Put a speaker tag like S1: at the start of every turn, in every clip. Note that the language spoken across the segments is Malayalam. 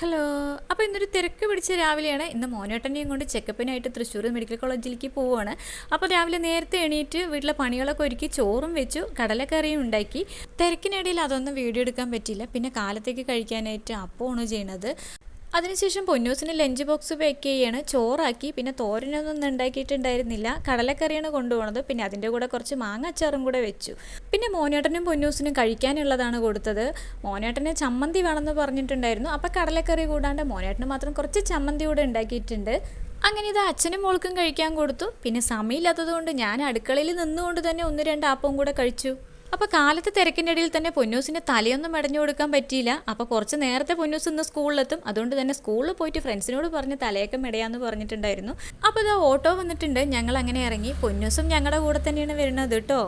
S1: ഹലോ അപ്പോൾ ഇന്നൊരു തിരക്ക് പിടിച്ച രാവിലെയാണ്. ഇന്ന് മോനേട്ടനെയും കൊണ്ട് ചെക്കപ്പിനായിട്ട് തൃശ്ശൂർ മെഡിക്കൽ കോളേജിലേക്ക് പോവുകയാണ് അപ്പോൾ രാവിലെ നേരത്തെ എണീറ്റ് വീട്ടിലെ പണികളൊക്കെ ഒരുക്കി ചോറും വെച്ചു കടലക്കറിയും ഉണ്ടാക്കി. തിരക്കിനിടയിൽ അതൊന്നും വീഡിയോ എടുക്കാൻ പറ്റിയില്ല. പിന്നെ കാലത്തേക്ക് കഴിക്കാനായിട്ട് അപ്പമാണ് ചെയ്യണത്. അതിനുശേഷം പൊന്നൂസിന് ലഞ്ച് ബോക്സ് പാക്ക് ചെയ്യാണ്. ചോറാക്കി പിന്നെ തോരനൊന്നും ഉണ്ടാക്കിയിട്ടുണ്ടായിരുന്നില്ല. കടലക്കറിയാണ് കൊണ്ടുപോകുന്നത് പിന്നെ അതിന്റെ കൂടെ കുറച്ച് മാങ്ങ അച്ചാറും കൂടെ വെച്ചു. പിന്നെ മോനേട്ടനും പൊന്നൂസിനും കഴിക്കാനുള്ളതാണ് കൊടുത്തത്. മോനേട്ടന് ചമ്മന്തി വേണമെന്ന് പറഞ്ഞിട്ടുണ്ടായിരുന്നു. അപ്പോൾ കടലക്കറി കൂടാണ്ട് മോനേട്ടന് മാത്രം കുറച്ച് ചമ്മന്തി കൂടെ ഉണ്ടാക്കിയിട്ടുണ്ട്. അങ്ങനെ ഇത് അച്ഛനും മോൾക്കും കഴിക്കാൻ കൊടുത്തു. പിന്നെ സമയമില്ലാത്തതുകൊണ്ട് ഞാൻ അടുക്കളയിൽ നിന്നുകൊണ്ട് തന്നെ ഒന്ന് രണ്ട് ആപ്പവും കൂടെ കഴിച്ചു. അപ്പോൾ കാലത്തെ തിരക്കിന്റെ ഇടയിൽ തന്നെ പൊന്നൂസിന് തലയൊന്നും മടഞ്ഞു കൊടുക്കാൻ പറ്റിയില്ല. അപ്പോൾ കുറച്ച് നേരത്തെ പൊന്നൂസ് ഇന്ന് സ്കൂളിലെത്തും. അതുകൊണ്ട് തന്നെ സ്കൂളിൽ പോയിട്ട് ഫ്രണ്ട്സിനോട് പറഞ്ഞ് തലയൊക്കെ മെടയാന്ന് പറഞ്ഞിട്ടുണ്ടായിരുന്നു. അപ്പോൾ ഇതാ ഓട്ടോ വന്നിട്ടുണ്ട്. ഞങ്ങൾ അങ്ങനെ ഇറങ്ങി. പൊന്നൂസും ഞങ്ങളുടെ കൂടെ തന്നെയാണ് വരുന്നത് കേട്ടോ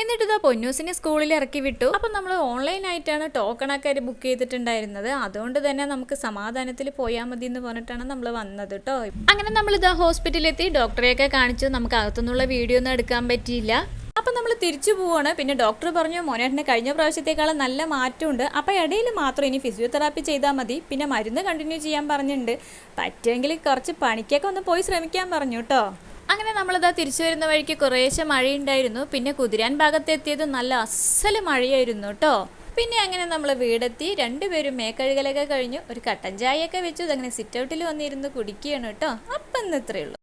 S1: എന്നിട്ട് ഇതാ പൊന്നൂസിനെ സ്കൂളിൽ ഇറക്കി വിട്ടു. അപ്പം നമ്മൾ ഓൺലൈനായിട്ടാണ് ടോക്കണൊക്കെ ബുക്ക് ചെയ്തിട്ടുണ്ടായിരുന്നത്. അതുകൊണ്ട് തന്നെ നമുക്ക് സമാധാനത്തിൽ പോയാൽ മതി എന്ന് പറഞ്ഞിട്ടാണ് നമ്മൾ വന്നത് കേട്ടോ അങ്ങനെ നമ്മൾ ഇതാ ഹോസ്പിറ്റലിലെത്തി ഡോക്ടറെയൊക്കെ കാണിച്ചു. നമുക്ക് അകത്തുനിന്നുള്ള വീഡിയോ ഒന്നും എടുക്കാൻ പറ്റിയില്ല. അപ്പം നമ്മൾ തിരിച്ചു പോവാണ്. പിന്നെ ഡോക്ടർ പറഞ്ഞു മോനേട്ടന് കഴിഞ്ഞ പ്രാവശ്യത്തേക്കാളും നല്ല മാറ്റമുണ്ട്. അപ്പം ഇടയിൽ മാത്രം ഇനി ഫിസിയോതെറാപ്പി ചെയ്താൽ മതി. പിന്നെ മരുന്ന് കണ്ടിന്യൂ ചെയ്യാൻ പറഞ്ഞിട്ടുണ്ട്. പറ്റുമെങ്കിൽ കുറച്ച് പണിക്കൊക്കെ ഒന്ന് പോയി ശ്രമിക്കാൻ പറഞ്ഞു കേട്ടോ അങ്ങനെ നമ്മളിതാ തിരിച്ചു വരുന്ന വഴിക്ക് കുറേശ്ശെ മഴയുണ്ടായിരുന്നു. പിന്നെ കുതിരാൻ ഭാഗത്തെത്തിയത് നല്ല അസൽ മഴയായിരുന്നു കേട്ടോ പിന്നെ അങ്ങനെ നമ്മൾ വീടെത്തി. രണ്ടുപേരും മേക്കഴുകലൊക്കെ കഴിഞ്ഞു. ഒരു കട്ടൻ ചായയൊക്കെ വെച്ചു. അങ്ങനെ സിറ്റ് ഔട്ടിൽ വന്നിരുന്ന് കുടിക്കുകയാണ് കേട്ടോ അപ്പം ഇന്ന് ഉള്ളൂ.